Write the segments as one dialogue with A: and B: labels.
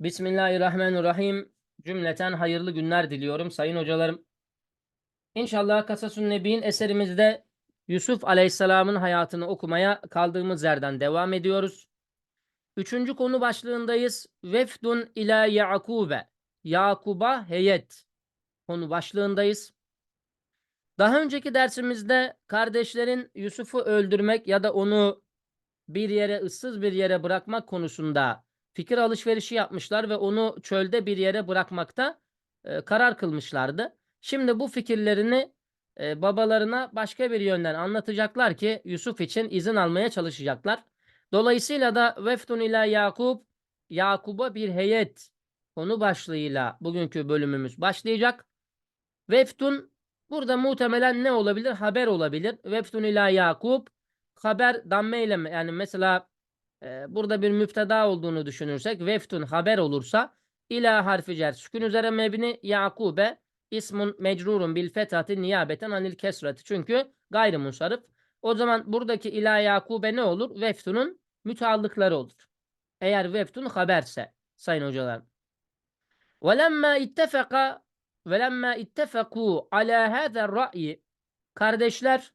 A: Bismillahirrahmanirrahim. Cümleten hayırlı günler diliyorum sayın hocalarım. İnşallah Kasasun Nebi'nin eserimizde Yusuf Aleyhisselam'ın hayatını okumaya kaldığımız yerden devam ediyoruz. Üçüncü konu başlığındayız. Vefdun ila Yakube. Yakub'a heyet konu başlığındayız. Daha önceki dersimizde kardeşlerin Yusuf'u öldürmek ya da onu bir yere ıssız bir yere bırakmak konusunda fikir alışverişi yapmışlar ve onu çölde bir yere bırakmakta e, karar kılmışlardı. Şimdi bu fikirlerini e, babalarına başka bir yönden anlatacaklar ki Yusuf için izin almaya çalışacaklar. Dolayısıyla da Veftun ila Yakub Yakub'a bir heyet konu başlığıyla bugünkü bölümümüz başlayacak. Veftun burada muhtemelen ne olabilir? Haber olabilir. Veftun ila Yakub haber damme ile yani mesela e, burada bir müpteda olduğunu düşünürsek veftun haber olursa ila harfi cer sükun üzere mebni Yakube ismun mecrurun bil fethati niyabeten anil kesrati. Çünkü gayrimunsarif. O zaman buradaki ila Yakube ne olur? Veftunun müteallıkları olur. Eğer veftun haberse sayın hocalar. وَلَمَّا اتَّفَقَ وَلَمَّا اتَّفَقُوا عَلَى هَذَا الرَّأْيِ Kardeşler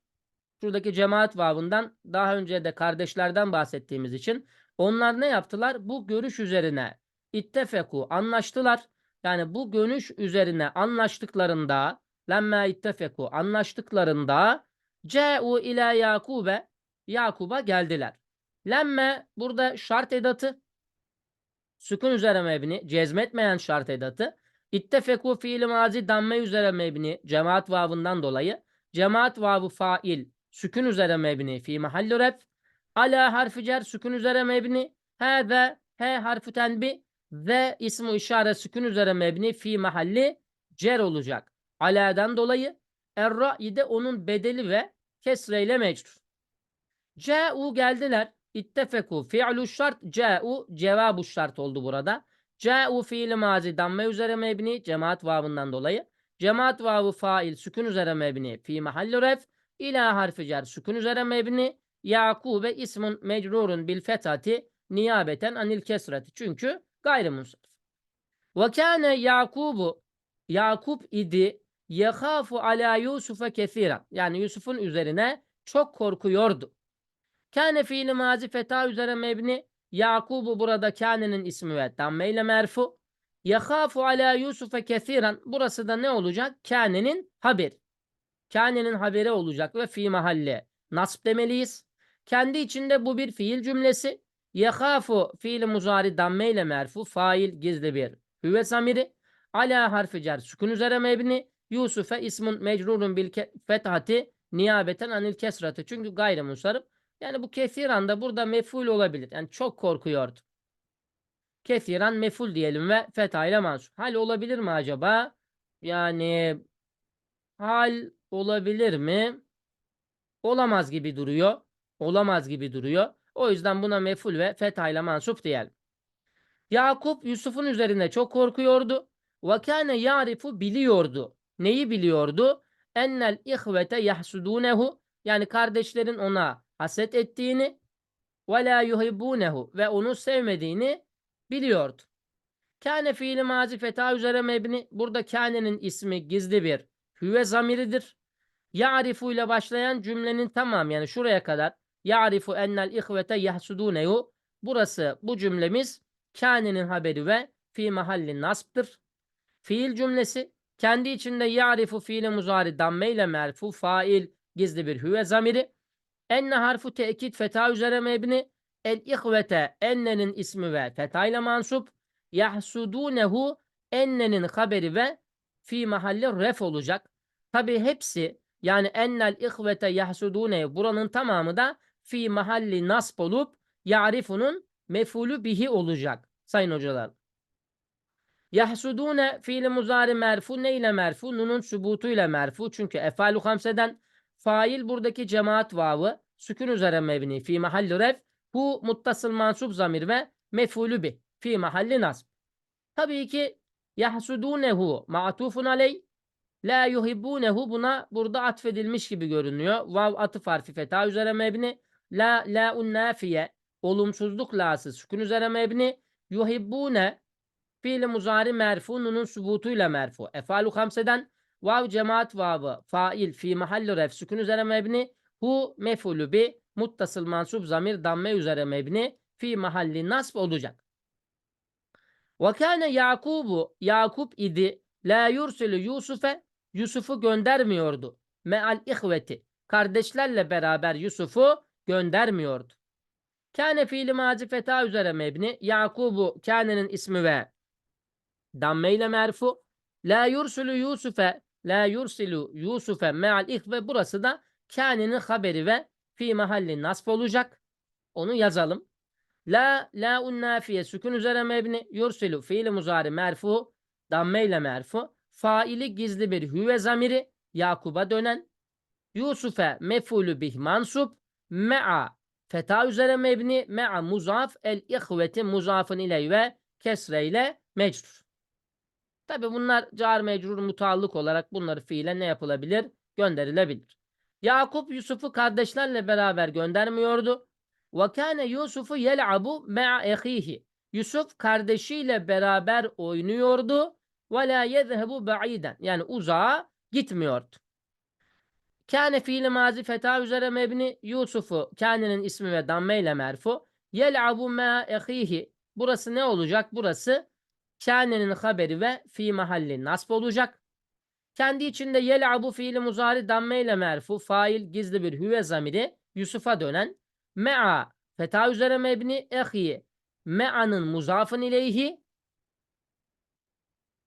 A: şuradaki cemaat vavından daha önce de kardeşlerden bahsettiğimiz için onlar ne yaptılar? Bu görüş üzerine ittefeku anlaştılar. Yani bu görüş üzerine anlaştıklarında lemme ittefeku anlaştıklarında ce'u ila Yakube Yakub'a geldiler. Lemme burada şart edatı sükun üzere mebni cezmetmeyen şart edatı ittefeku fiil mazi damme üzere mebni cemaat vavından dolayı cemaat vavu fail sükun üzere mebni fi mahalli ref ala harfi cer sükun üzere mebni hâze he harfi tenbi ve ismu işare sükun üzere mebni fi mahalli cer olacak. Ala'dan dolayı er-ra'yi de onun bedeli ve kesreyle mecrur. Câ'u geldiler. İttefeku fi'lu şart câ'u cevabu şart oldu burada. Câ'u fiili mazi damme üzere mebni cemaat vavından dolayı. Cemaat vavu fail sükun üzere mebni fi mahalli ref ila harfi cer sükun üzere mebni Yakube ismun mecrurun bil fethati niyabeten anil kesreti. Çünkü gayrimunsarif. Ve kâne Yakubu Yakup idi yekhafu ala Yusuf'a kesiren. Yani Yusuf'un üzerine çok korkuyordu. Kâne fiili mazi feta üzere mebni Yakubu burada kânenin ismi ve damme ile merfu. Yekhafu ala Yusuf'a kesiren. Burası da ne olacak? Kânenin haberi. Kânenin haberi olacak ve fi mahalle nasb demeliyiz. Kendi içinde bu bir fiil cümlesi. Yekhafu fiil muzari damme ile merfu. Fail gizli bir hüve zamiri. Ala harfi cer sükun üzere mebni. Yusuf'e ismun mecrurun bil fethati niyabeten anil kesrati. Çünkü gayrimusarif. Yani bu kesiran da burada meful olabilir. Yani çok korkuyordu. Kesiran meful diyelim ve fetha ile mansub. Hal olabilir mi acaba? Yani hal olabilir mi? Olamaz gibi duruyor. Olamaz gibi duruyor. O yüzden buna meful ve fetha ile mansup diyelim. Yakup Yusuf'un üzerine çok korkuyordu. Ve kâne ya'rifu biliyordu. Neyi biliyordu? Ennel ihvete yahsudunehu yani kardeşlerin ona haset ettiğini ve la yuhibbunehu ve onu sevmediğini biliyordu. Kâne fiili mazi feta üzere mebni. Burada kânenin ismi gizli bir hüve zamiridir. Ya'rifu ile başlayan cümlenin tamam yani şuraya kadar ya'rifu ennel ihvete yahsudunehu burası bu cümlemiz kânenin haberi ve fi mahalli nasb'tır. Fiil cümlesi kendi içinde ya'rifu fiili muzari damme ile merfu fail gizli bir hüve zamiri. Enne harfu tekit feta üzere mebni. El ihvete ennenin ismi ve feta ile mansup. Yahsudunehu ennenin haberi ve fi mahalli ref olacak. Tabi hepsi yani ennel ihvete yahsudunehu buranın tamamı da fi mahalli nasb olup ya'rifunun mefulü bihi olacak. Sayın hocalar. Yahsudune fiili muzari merfu ne ile merfu? Nunun sübutuyla merfu. Çünkü efalu hamseden fail buradaki cemaat vavı sükun üzere mebni fi mahalli ref hu muttasıl mansub zamir ve mefulü bi fi mahalli nasb. Tabii ki yahsudunehu ma'tufun aley la yuhibbunehu buna burada atfedilmiş gibi görünüyor. Vav atıf harfi feta üzere mebni la la un nafiye olumsuzluk lası sükun üzere mebni yuhibbune fiil muzari merfu nunun subutuyla merfu. Efalu hamseden vav cemaat vavı fail fi mahalli ref sükun üzere mebni hu mefulü bi muttasıl mansub zamir damme üzere mebni fi mahalli nasb olacak. Ve kâne Yakubu Yakup idi la yursilü Yusuf'e Yusuf'u göndermiyordu. Meal ihveti kardeşlerle beraber Yusuf'u göndermiyordu. Kâne fiili mazi feta üzere mebni. Yakubu kânenin ismi ve damme ile merfu. La yursulü Yusuf'e la yursilu Yusuf'e meal ihve burası da kânenin haberi ve fi mahalli nasf olacak. Onu yazalım. La la un nafiye sükun üzere mebni. Yursilu fiili muzari merfu damme ile merfu. Faili gizli bir hüve zamiri Yakub'a dönen. Yusuf'e mefulü bih mansup me'a feta üzere mebni me'a muzaf el ihveti muzafın ile ve kesre ile mecrur. Tabi bunlar car mecrur mutallık olarak bunları fiile ne yapılabilir? Gönderilebilir. Yakup Yusuf'u kardeşlerle beraber göndermiyordu. Ve kâne Yusuf'u yel'abu me'a ehihi. Yusuf kardeşiyle beraber oynuyordu. Ve la yezhebu ba'iden. Yani uzağa gitmiyordu. Kâne fiili mazi feta üzere mebni Yusuf'u kânenin ismi ve damme ile merfu. Yel'abu ma ehihi. Burası ne olacak? Burası kânenin haberi ve fi mahalli nasb olacak. Kendi içinde yel'abu fiili muzari damme ile merfu. Fail gizli bir hüve zamiri Yusuf'a dönen. Me'a feta üzere mebni ehi. Me'anın muzafın ileyhi.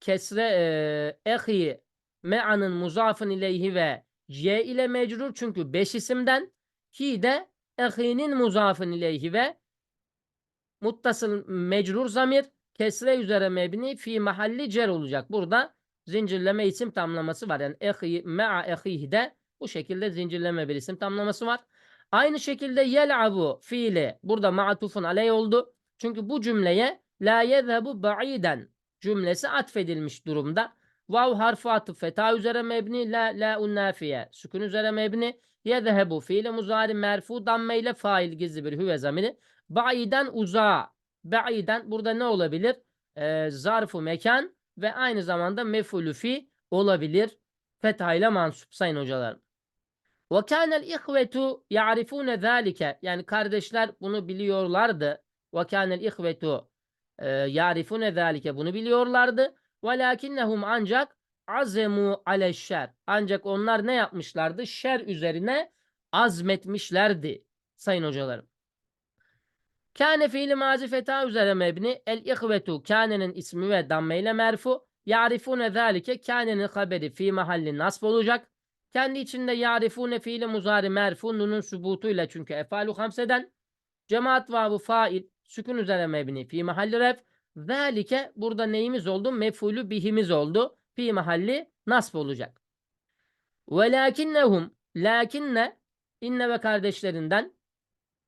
A: Kesre e, ehi. Me'anın muzafın ileyhi ve C ile mecrur çünkü 5 isimden ki de ehinin muzafın ileyhi ve muttasıl mecrur zamir kesre üzere mebni fi mahalli cer olacak. Burada zincirleme isim tamlaması var. Yani ehi me'a ehihi de bu şekilde zincirleme bir isim tamlaması var. Aynı şekilde yel'abu fiili burada ma'tufun aleyh oldu. Çünkü bu cümleye la yezhebu ba'iden cümlesi atfedilmiş durumda. Vav harfu atıf feta üzere mebni la la unnafiye sükun üzere mebni yezhebu fiili muzari merfu damme ile fail gizli bir hüve zamiri ba'iden uzağa ba'iden burada ne olabilir? Ee, zarfu mekan ve aynı zamanda mefulü fi olabilir. Fetha ile mansup sayın hocalarım. Ve kânel ihvetu ya'rifûne zâlike yani kardeşler bunu biliyorlardı. Ve kânel ihvetu e, ya'rifûne zâlike bunu biliyorlardı. Velakinnehum ancak azemu aleşşer. Ancak onlar ne yapmışlardı? Şer üzerine azmetmişlerdi sayın hocalarım. Kâne fiili mazi feta üzere mebni el ihvetu kânenin ismi ve damme ile merfu ya'rifune zâlike kânenin haberi fi mahalli nasb olacak. Kendi içinde ya'rifune fiili muzari merfu nunun subutuyla çünkü efalu hamseden cemaat vavu fail sükun üzere mebni fi mahalli ref Zalike burada neyimiz oldu? Mefulü bihimiz oldu. Fi mahalli nasb olacak. Velakinnehum lakinne inne ve kardeşlerinden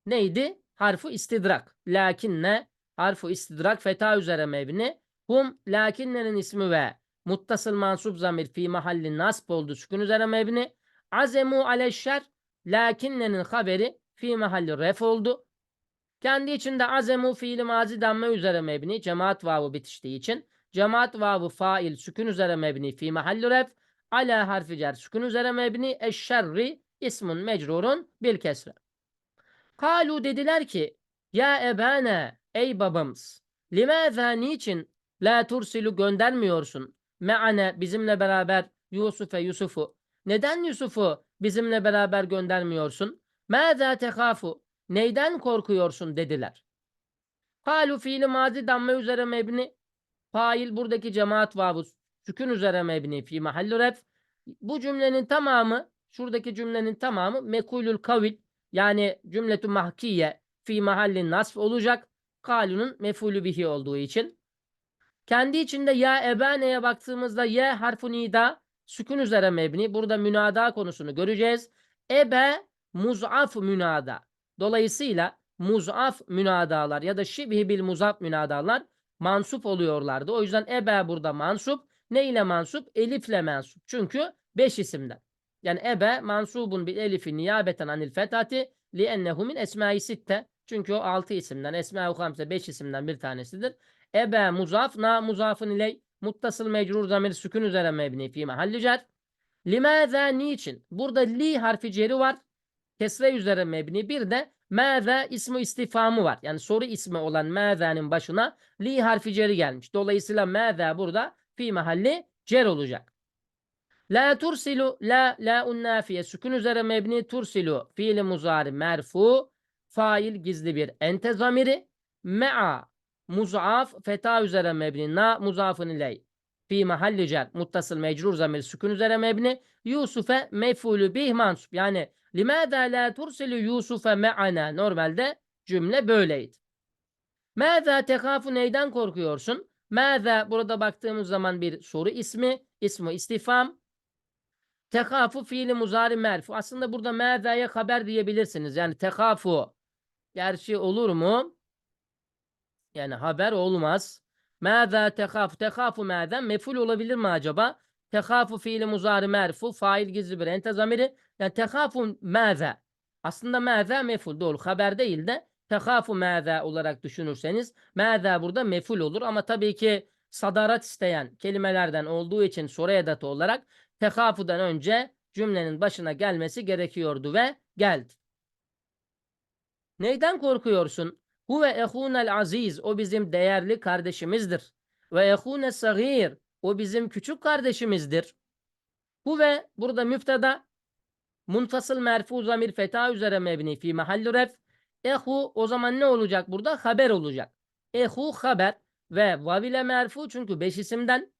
A: neydi? Harfu istidrak. Lakinne harfu istidrak feta üzere mebni. Hum lakinnenin ismi ve muttasıl mansub zamir fi mahalli nasb oldu. Sükun üzere mebni. Azemu aleşşer lakinnenin haberi fi mahalli ref oldu. Kendi içinde azemu fiili mazi damme üzere mebni cemaat vavu bitiştiği için cemaat vavu fail sükun üzere mebni fi mahalli ref ala harfi cer sükun üzere mebni eşşerri ismun mecrurun bil kesre. Kalu dediler ki ya ebane ey babamız limâzâ niçin la tursilu göndermiyorsun me'ane bizimle beraber Yusuf'e Yusuf'u neden Yusuf'u bizimle beraber göndermiyorsun? Mâzâ tekâfu Neyden korkuyorsun dediler. Kalu fiili mazi damme üzere mebni. Fail buradaki cemaat vavu sükun üzere mebni fi mahalli ref. Bu cümlenin tamamı şuradaki cümlenin tamamı mekulül kavil yani cümletü mahkiye fi mahallin nasf olacak. Kalunun mefulü bihi olduğu için. Kendi içinde ya ebane'ye baktığımızda ye harfu nida sükun üzere mebni. Burada münada konusunu göreceğiz. Ebe muz'af münada. Dolayısıyla muzaf münadalar ya da şibhi bil muzaf münadalar mansup oluyorlardı. O yüzden ebe burada mansup. Ne ile mansup? Elifle mansup. Çünkü beş isimden. Yani ebe mansubun bil elifi niyabeten anil fethati li ennehu min esmai sitte. Çünkü o 6 isimden, Esma-i Hamse 5 isimden bir tanesidir. Ebe muzaf, na muzafın iley, muttasıl mecrur zamir sükun üzere mebni fi mahalli cer. Limâzâ niçin? Burada li harfi ceri var. Kesre üzere mebni. Bir de mâzâ ismi istifamı var. Yani soru ismi olan mâzâ'nın başına li harfi ceri gelmiş. Dolayısıyla mâzâ burada fi mahalli cer olacak. La tursilu la la unnafiye sükun üzere mebni. Tursilu fiili muzari merfu. Fail gizli bir ente zamiri. Me'a muzaf. Feta üzere mebni. Na muzafın iley fi mahalli cer. Muttasıl mecrur zamir sükun üzere mebni. Yusuf'e mefulü bih mansup yani limâdâ la tursilu Yusuf'e me'ana normalde cümle böyleydi. Mâzâ tekâfu neyden korkuyorsun? Mâzâ burada baktığımız zaman bir soru ismi, ismi istifam. Tekafu fiili muzari merfu. Aslında burada mâzâya haber diyebilirsiniz. Yani tekafu. Gerçi olur mu? Yani haber olmaz. Mâzâ tekafu. Tekafu mâzen meful olabilir mi acaba? Tekafu fiili muzari merfu. Fail gizli bir ente zamiri. Yani tekafu mâzâ. Aslında mâzâ meful. Doğru. Haber değil de tekafu mâzâ olarak düşünürseniz mâzâ burada meful olur. Ama tabii ki sadarat isteyen kelimelerden olduğu için soru edatı olarak tekafudan önce cümlenin başına gelmesi gerekiyordu ve geldi. Neyden korkuyorsun? Huve ehunel aziz. O bizim değerli kardeşimizdir. Ve ehune sagir. O bizim küçük kardeşimizdir. Huve burada müftada munfasıl merfu zamir feta üzere mebni fi mahalli ref. Ehu o zaman ne olacak burada? Haber olacak. Ehu haber ve vavile merfu çünkü beş isimden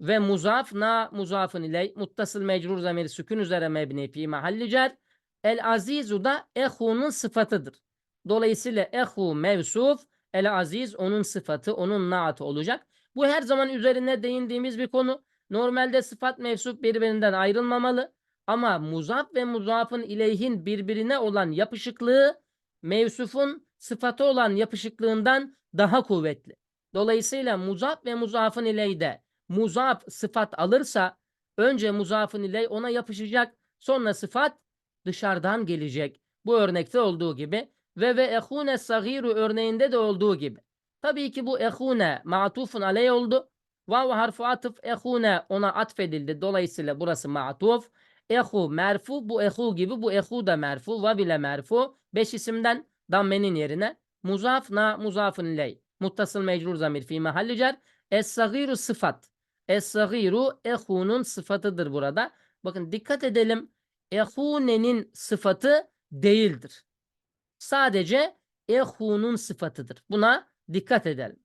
A: ve muzaf na muzafın iley muttasıl mecrur zamiri sükun üzere mebni fi mahalli cer. El azizu da ehunun sıfatıdır. Dolayısıyla ehu mevsuf el aziz onun sıfatı, onun naatı olacak. Bu her zaman üzerine değindiğimiz bir konu. Normalde sıfat mevsuf birbirinden ayrılmamalı. Ama muzaf ve muzafın ileyhin birbirine olan yapışıklığı mevsufun sıfatı olan yapışıklığından daha kuvvetli. Dolayısıyla muzaf ve muzafın ileyde muzaf sıfat alırsa önce muzafın iley ona yapışacak. Sonra sıfat dışarıdan gelecek. Bu örnekte olduğu gibi ve ve ehune sagiru örneğinde de olduğu gibi. Tabii ki bu ehune ma'tufun aley oldu. Vav harfu atıf ehune ona atfedildi. Dolayısıyla burası ma'tuf. Ehu merfu bu ehu gibi bu ehu da merfu. Vav ile merfu. Beş isimden dammenin yerine muzaf na muzafın iley. Muttasıl mecrur zamir fi mahalli cer. Es-sagiru sıfat. Es-sagiru ehunun sıfatıdır burada. Bakın dikkat edelim. Ehune'nin sıfatı değildir. Sadece ehunun sıfatıdır. Buna dikkat edelim.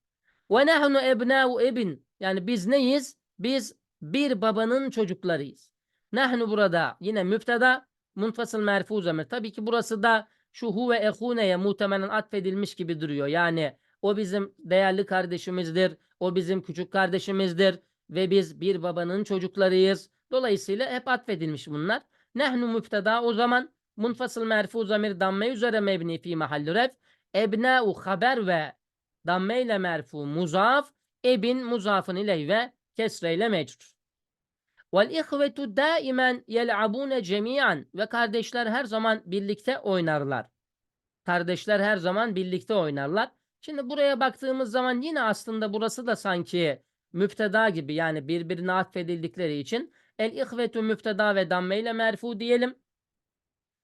A: Ve nahnu ebnâ'u ebin. Yani biz neyiz? Biz bir babanın çocuklarıyız. Nahnu burada yine müpteda munfasıl merfu zamir. Tabii ki burası da şu hu ve ehuneye muhtemelen atfedilmiş gibi duruyor. Yani o bizim değerli kardeşimizdir. O bizim küçük kardeşimizdir. Ve biz bir babanın çocuklarıyız. Dolayısıyla hep atfedilmiş bunlar. Nehnu müpteda o zaman munfasıl merfu zamir damme üzere mebni fi mahalli ref. Ebna'u haber ve damme ile merfu muzaf. Ebin muzafın iley ve kesreyle mecrur. Vel ihvetu daimen yel'abune cemiyan ve kardeşler her zaman birlikte oynarlar. Kardeşler her zaman birlikte oynarlar. Şimdi buraya baktığımız zaman yine aslında burası da sanki müpteda gibi yani birbirine atfedildikleri için el ihvetu müpteda ve damme ile merfu diyelim.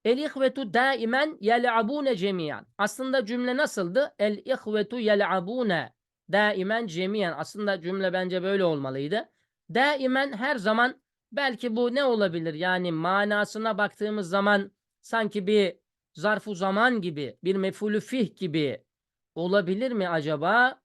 A: El ihvetu daimen yel'abune cemiyan. Aslında cümle nasıldı? El ihvetu yel'abune daimen cemiyan. Aslında cümle bence böyle olmalıydı. Daimen her zaman belki bu ne olabilir? Yani manasına baktığımız zaman sanki bir zarfu zaman gibi, bir mefulü fih gibi olabilir mi acaba?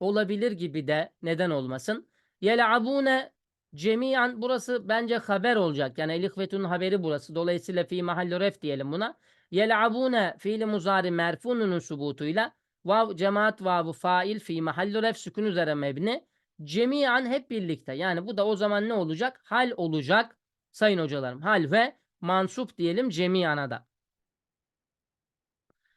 A: Olabilir gibi de neden olmasın? Yel'abune cemiyan burası bence haber olacak. Yani elihvetun haberi burası. Dolayısıyla fi mahalli ref diyelim buna. Yel'abune fiili muzari merfununun subutuyla vav cemaat vavu fail fi mahalli ref sükun üzere mebni. Cemiyan hep birlikte. Yani bu da o zaman ne olacak? Hal olacak sayın hocalarım. Hal ve mansup diyelim cemiyana da.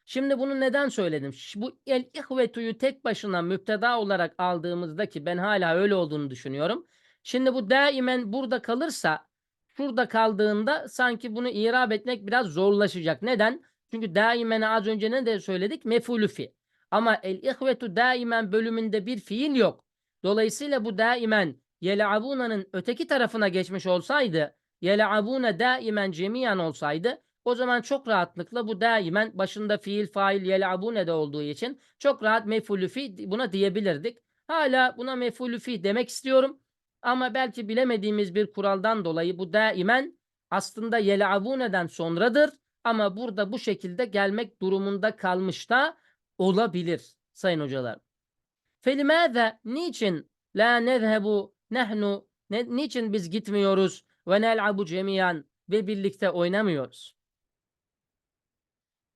A: Şimdi bunu neden söyledim? Bu el ihvetuyu tek başına müpteda olarak aldığımızda ki ben hala öyle olduğunu düşünüyorum. Şimdi bu daimen burada kalırsa şurada kaldığında sanki bunu irab etmek biraz zorlaşacak. Neden? Çünkü daimene az önce ne de söyledik? Mefulü fi. Ama el ihvetu daimen bölümünde bir fiil yok. Dolayısıyla bu daimen yel'abuna'nın öteki tarafına geçmiş olsaydı yel'abune daimen cemiyan olsaydı o zaman çok rahatlıkla bu daimen başında fiil fail yel'abune de olduğu için çok rahat mefulü fi buna diyebilirdik. Hala buna mefulü fi demek istiyorum. Ama belki bilemediğimiz bir kuraldan dolayı bu daimen aslında yel'abune'den sonradır. Ama burada bu şekilde gelmek durumunda kalmış da olabilir sayın hocalar. Felimâze niçin la nezhebu nehnu ne, niçin biz gitmiyoruz ve nel'abu cemiyan ve birlikte oynamıyoruz?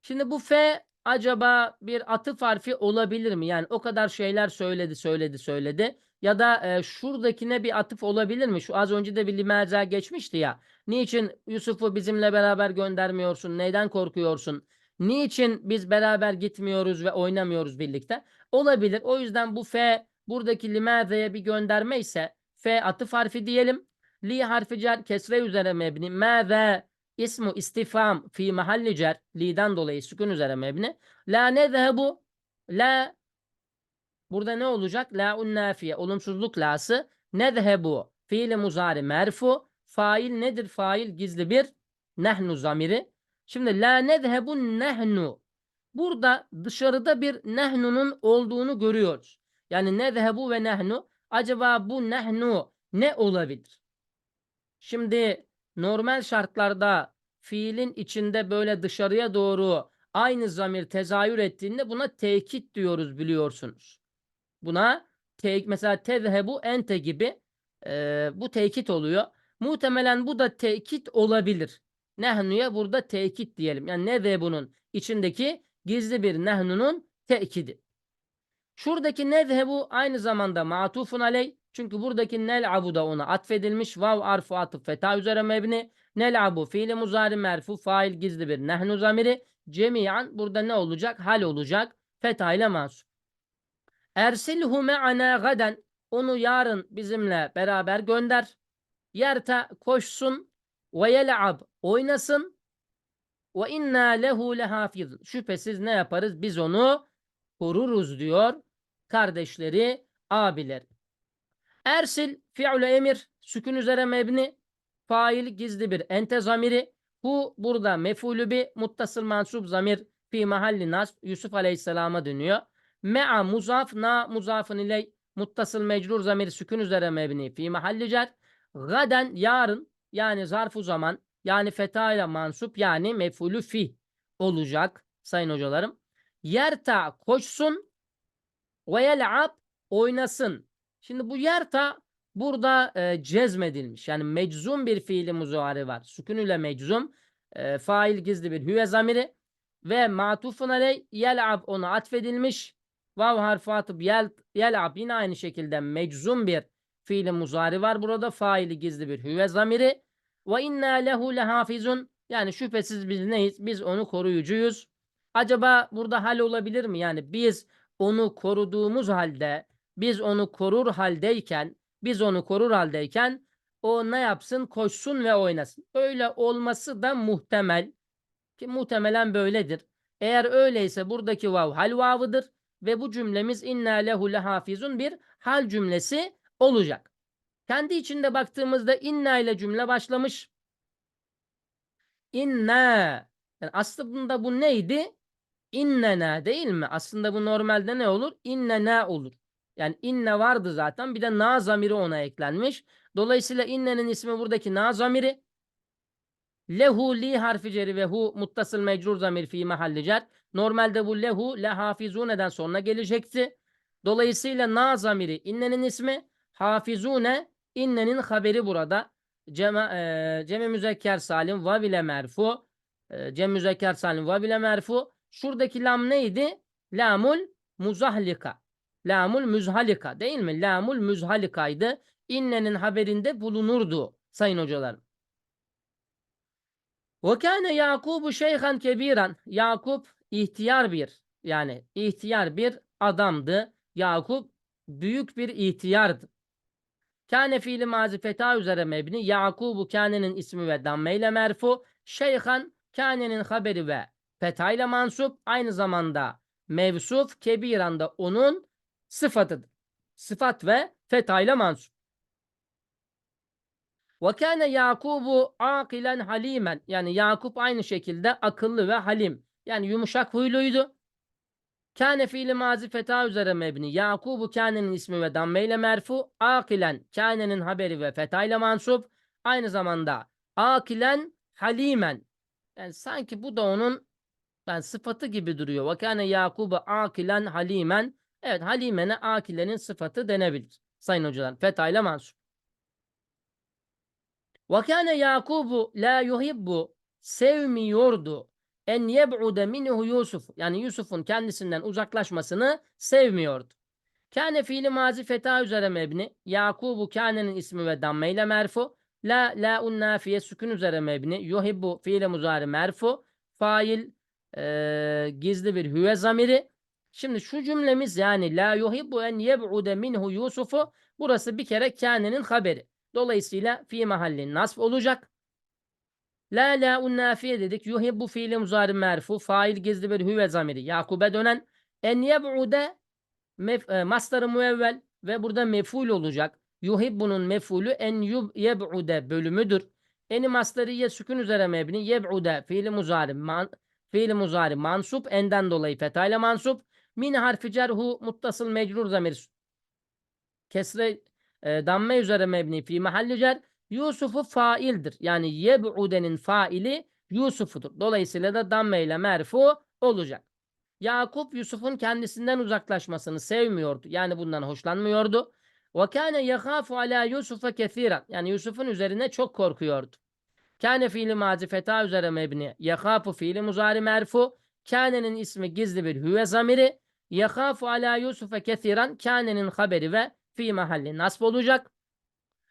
A: Şimdi bu fe acaba bir atıf harfi olabilir mi? Yani o kadar şeyler söyledi söyledi söyledi. Ya da e, şuradakine bir atıf olabilir mi? Şu az önce de bir limaza geçmişti ya. Niçin Yusuf'u bizimle beraber göndermiyorsun? Neyden korkuyorsun? Niçin biz beraber gitmiyoruz ve oynamıyoruz birlikte? Olabilir. O yüzden bu fe buradaki limazeye bir gönderme ise fe atıf harfi diyelim. Li harfi cer kesre üzere mebni. Mâze ismu istifam fi mahalli cer. Li'den dolayı sükun üzere mebni. La nezhebu la Burada ne olacak? La'un nafiye. Olumsuzluk lası. Nezhebu. Fiili muzari merfu. Fail nedir? Fail gizli bir nehnu zamiri. Şimdi la nezhebu nehnu. Burada dışarıda bir nehnunun olduğunu görüyoruz. Yani nezhebu ve nehnu. Acaba bu nehnu ne olabilir? Şimdi normal şartlarda fiilin içinde böyle dışarıya doğru aynı zamir tezahür ettiğinde buna tekit diyoruz biliyorsunuz. Buna tek mesela tezhebu ente gibi e, bu tekit oluyor. Muhtemelen bu da tekit olabilir. Nehnu'ya burada tekit diyelim. Yani ne ve bunun içindeki gizli bir nehnunun tekidi. Şuradaki nezhebu aynı zamanda matufun aley. Çünkü buradaki nel'abu da ona atfedilmiş. Vav arfu atıf feta üzere mebni. Nel'abu fiili muzari merfu fail gizli bir nehnu zamiri. Cemiyan burada ne olacak? Hal olacak. Feta ile mansub. Ersilhu me'ana gaden. Onu yarın bizimle beraber gönder. Yerta koşsun ve yel'ab oynasın ve inna lehu lehafizun. Şüphesiz ne yaparız? Biz onu koruruz diyor kardeşleri, abiler. Ersil fi'lu emir sükun üzere mebni fail gizli bir ente zamiri bu burada mefulü bi muttasıl mansub zamir fi mahalli nasb Yusuf Aleyhisselam'a dönüyor. Me'a muzaf na muzafın ile muttasıl mecrur zamir sükun üzere mebni fi mahalli cer. Gaden yarın yani zarfu zaman yani feta ile mansup yani mefulü fi olacak sayın hocalarım. Yerta koşsun ve yel'ab oynasın. Şimdi bu yerta burada e, cezmedilmiş. Yani meczum bir fiili muzari var. Sükun ile meczum. E, fail gizli bir hüve zamiri. Ve matufun aley yel'ab ona atfedilmiş. Vav harfi atıp yel, yel'ab yine aynı şekilde meczum bir fiili muzari var. Burada faili gizli bir hüve zamiri. Ve inna lehu lehafizun. Yani şüphesiz biz neyiz? Biz onu koruyucuyuz. Acaba burada hal olabilir mi? Yani biz onu koruduğumuz halde, biz onu korur haldeyken, biz onu korur haldeyken o ne yapsın? Koşsun ve oynasın. Öyle olması da muhtemel. Ki muhtemelen böyledir. Eğer öyleyse buradaki vav hal vavıdır ve bu cümlemiz inna lehu lehafizun bir hal cümlesi olacak. Kendi içinde baktığımızda inna ile cümle başlamış. İnna. Yani aslında bu neydi? İnnena değil mi? Aslında bu normalde ne olur? İnnena olur. Yani inne vardı zaten. Bir de na zamiri ona eklenmiş. Dolayısıyla innenin ismi buradaki na zamiri. Lehu li harfi ceri ve hu muttasıl mecrur zamir fi mahalli cer. Normalde bu lehu le hafizuneden sonra gelecekti. Dolayısıyla na zamiri innenin ismi. Hafizune innenin haberi burada. Cem, e, cem müzekker salim va bile merfu. E, cem müzekker salim va bile merfu. Şuradaki lam neydi? Lamul muzahlika. Lamul müzhalika değil mi? Lamul müzhalikaydı. İnnenin haberinde bulunurdu sayın hocalar. Ve kâne Yakubu şeyhan kebiran. Yakup ihtiyar bir yani ihtiyar bir adamdı. Yakup büyük bir ihtiyardı. Kâne fiili mazi feta üzere mebni. Yakubu kânenin ismi ve dammeyle merfu. Şeyhan kânenin haberi ve fethayla mansup aynı zamanda mevsuf kebiran da onun sıfatıdır. Sıfat ve fethayla mansup. Ve kâne Yakubu akilen halimen. Yani Yakup aynı şekilde akıllı ve halim. Yani yumuşak huyluydu. Kâne fiili mazi feta üzere mebni. Yakubu kânenin ismi ve dammeyle merfu. Akilen kânenin haberi ve fetayla mansup. Aynı zamanda akilen halimen. Yani sanki bu da onun yani sıfatı gibi duruyor. Ve kâne Yakubu akilen halimen. Evet halimene akilenin sıfatı denebilir. Sayın hocalar fetayla mansup. Ve kâne Yakubu la yuhibbu sevmiyordu en yeb'ude minhu Yusuf. Yani Yusuf'un kendisinden uzaklaşmasını sevmiyordu. Kâne fiili mazi feta üzere mebni. Yakubu kânenin ismi ve damme ile merfu. La la un nafiye sükun üzere mebni. Yuhibbu fiili muzari merfu. Fail e, gizli bir hüve zamiri. Şimdi şu cümlemiz yani la yuhibbu en yeb'ude minhu Yusuf'u burası bir kere kânenin haberi. Dolayısıyla fi mahallin nasb olacak. La la nafiye dedik. Yuhibbu fiili muzari merfu. Fail gizli bir hüve zamiri. Yakub'e dönen. En yeb'ude e, mastarı müevvel ve burada meful olacak. Yuhibbu'nun mefulü en yeb'ude bölümüdür. Eni mastarıye sükun üzere mebni. Yeb'ude fiili muzari man, fiili muzari mansup. Enden dolayı fetayla mansup. Min harfi cerhu muttasıl mecrur zamir. Kesre e, damme üzere mebni fi mahalli cer. Yusuf'u faildir. Yani yeb'udenin faili Yusuf'udur. Dolayısıyla da damme ile merfu olacak. Yakup Yusuf'un kendisinden uzaklaşmasını sevmiyordu. Yani bundan hoşlanmıyordu. Ve kâne yehâfu alâ Yusuf'a kethiren. Yani Yusuf'un üzerine çok korkuyordu. Kâne fiili mazi feta üzere mebni. Yehâfu fiili muzari merfu. Kânenin ismi gizli bir hüve zamiri. Yehâfu alâ Yusuf'a kethiren. Kânenin haberi ve fi mahalli nasb olacak.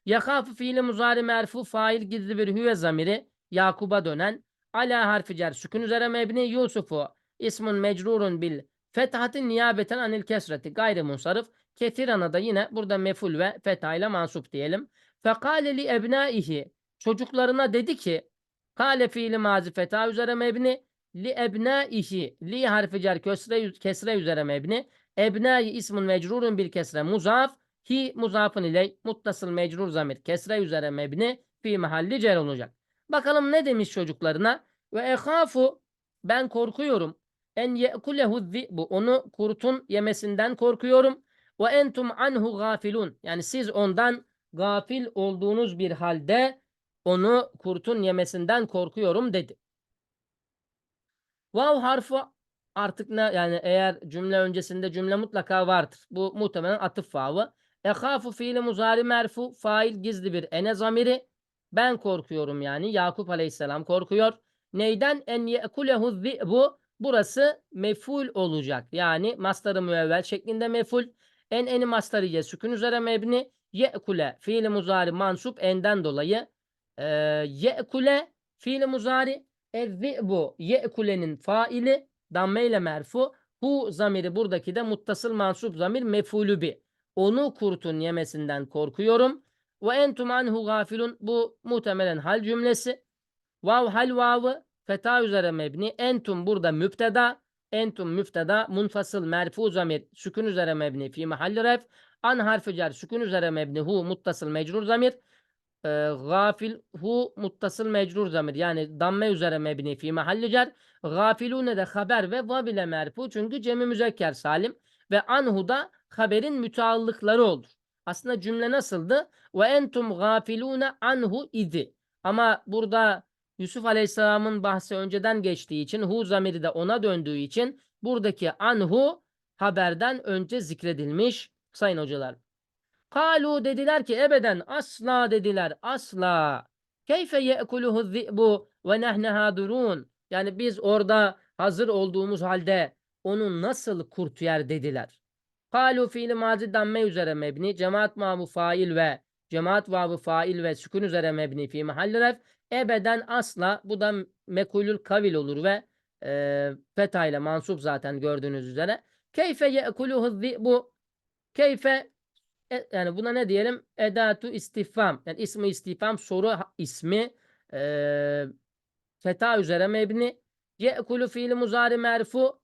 A: Yakafı fiili muzari merfu fail gizli bir hüve zamiri Yakub'a dönen ala harfi cer sükun üzere mebni Yusuf'u ismun mecrurun bil fethatin niyabeten anil kesreti gayri munsarif ketirana da yine burada meful ve fetha ile mansup diyelim. Fekale li ebnaihi çocuklarına dedi ki kale fiili mazi fetha üzere mebni li ebnaihi li harfi cer kesre, kesre üzere mebni ebnai ismun mecrurun bil kesre muzaf Hi muzafın ile muttasıl mecrur zamir kesre üzere mebni fi mahalli cer olacak. Bakalım ne demiş çocuklarına? Ve ehafu ben korkuyorum. En ye'kulehu bu onu kurtun yemesinden korkuyorum. Ve entum anhu gafilun. Yani siz ondan gafil olduğunuz bir halde onu kurtun yemesinden korkuyorum dedi. Vav harfi artık ne yani eğer cümle öncesinde cümle mutlaka vardır. Bu muhtemelen atıf vavı. Ehafu fiili muzari merfu fail gizli bir ene zamiri. Ben korkuyorum yani. Yakup aleyhisselam korkuyor. Neyden? En ye'kulehu bu Burası meful olacak. Yani mastarı müevvel şeklinde meful. En eni mastarıye sükun üzere mebni. Ye'kule fiili muzari mansup enden dolayı. Ee, ye'kule fiili muzari. bu ye'kulenin faili. Damme ile merfu. Hu zamiri buradaki de muttasıl mansup zamir mefulü bi onu kurtun yemesinden korkuyorum. Ve entum anhu gafilun bu muhtemelen hal cümlesi. Vav hal vavı feta üzere mebni. Entum burada müpteda. Entum müpteda munfasıl merfu zamir sükun üzere mebni fi mahalli ref. An harfi cer sükun üzere mebni hu muttasıl mecrur zamir. E, gafil hu muttasıl mecrur zamir yani damme üzere mebni fi mahalli cer. Gafilune de haber ve vav ile merfu çünkü cemi müzekker salim ve anhu da haberin müteallıkları olur. Aslında cümle nasıldı? Ve entum gafilune anhu idi. Ama burada Yusuf Aleyhisselam'ın bahsi önceden geçtiği için hu zamiri de ona döndüğü için buradaki anhu haberden önce zikredilmiş sayın hocalar. Kalu dediler ki ebeden asla dediler asla. Keyfe ye'kuluhu zi'bu ve nehne hadurun. Yani biz orada hazır olduğumuz halde onu nasıl kurt yer dediler. Kalu fiili mazi damme üzere mebni. Cemaat mamu fail ve cemaat vavı fail ve sükun üzere mebni fi mahalli ref. Ebeden asla bu da mekulül kavil olur ve e, feta ile mansup zaten gördüğünüz üzere. Keyfe ye'kuluhu bu keyfe e, yani buna ne diyelim? Edatu istifam. Yani ismi istifam soru ismi e, feta üzere mebni. Ye'kulu fiili muzari merfu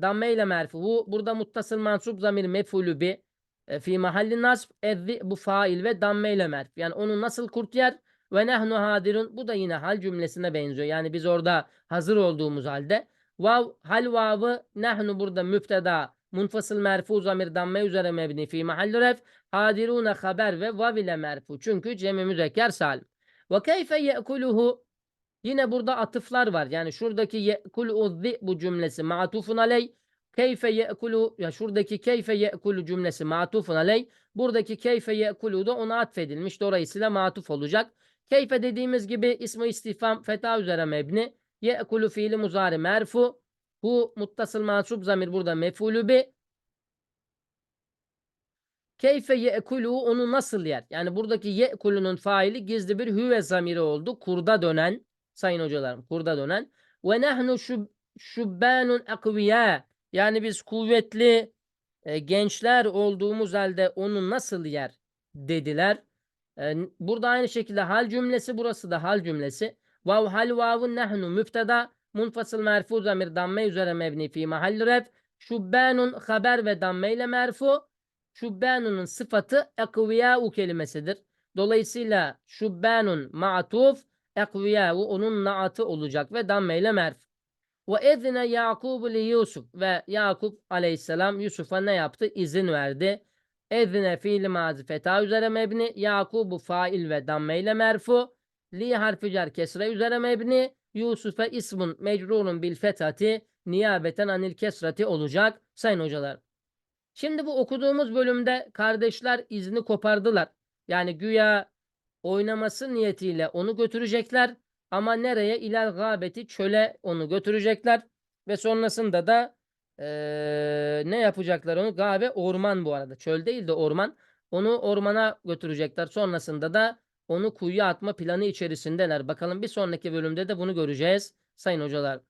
A: damme ile merfu. Bu burada muttasıl mansup zamir mefulü bi e, fi mahalli nasb ezzi bu fail ve damme ile merf. Yani onu nasıl kurt yer ve nehnu hadirun bu da yine hal cümlesine benziyor. Yani biz orada hazır olduğumuz halde vav hal vavı nehnu burada müpteda munfasıl merfu zamir damme üzere mebni fi mahalli ref hadirune haber ve vav ile merfu. Çünkü cemi müzekker salim. Ve keyfe ye'kuluhu Yine burada atıflar var. Yani şuradaki ye'kulu bu cümlesi matufun aley. Keyfe ye'kulu ya şuradaki keyfe ye'kulu cümlesi matufun aley. Buradaki keyfe ye'kulu da ona atfedilmiş. Dolayısıyla matuf olacak. Keyfe dediğimiz gibi ismi istifam feta üzere mebni. Ye'kulu fiili muzari merfu. Bu muttasıl mansup zamir burada mefulü bi. Keyfe ye'kulu onu nasıl yer? Yani buradaki ye'kulunun faili gizli bir hüve zamiri oldu. Kurda dönen sayın hocalarım kurda dönen. Ve nahnu şub, şubbanun akviya. Yani biz kuvvetli e, gençler olduğumuz halde onu nasıl yer dediler. E, burada aynı şekilde hal cümlesi burası da hal cümlesi. Vav hal vavun nahnu müfteda munfasıl merfu zamir damme üzere mebni fi mahalli ref. Şubbanun haber ve damme ile merfu. Şubbanunun sıfatı ekviyâ'u kelimesidir. Dolayısıyla şubbanun ma'tuf ekviyahu onun naatı olacak ve damme ile merf. Ve ezine Yakubu li Yusuf ve Yakup aleyhisselam Yusuf'a ne yaptı? İzin verdi. Ezine fiil mazi feta üzere mebni. Yakubu fail ve damme ile merfu. Li harfi cer kesre üzere mebni. Yusuf'e ismun mecrurun bil fethati niyabeten anil kesrati olacak. Sayın hocalar. Şimdi bu okuduğumuz bölümde kardeşler izni kopardılar. Yani güya oynaması niyetiyle onu götürecekler. Ama nereye? İlal gâbeti çöle onu götürecekler. Ve sonrasında da eee, ne yapacaklar onu? Gabe orman bu arada. Çöl değil de orman. Onu ormana götürecekler. Sonrasında da onu kuyuya atma planı içerisindeler. Bakalım bir sonraki bölümde de bunu göreceğiz sayın hocalar.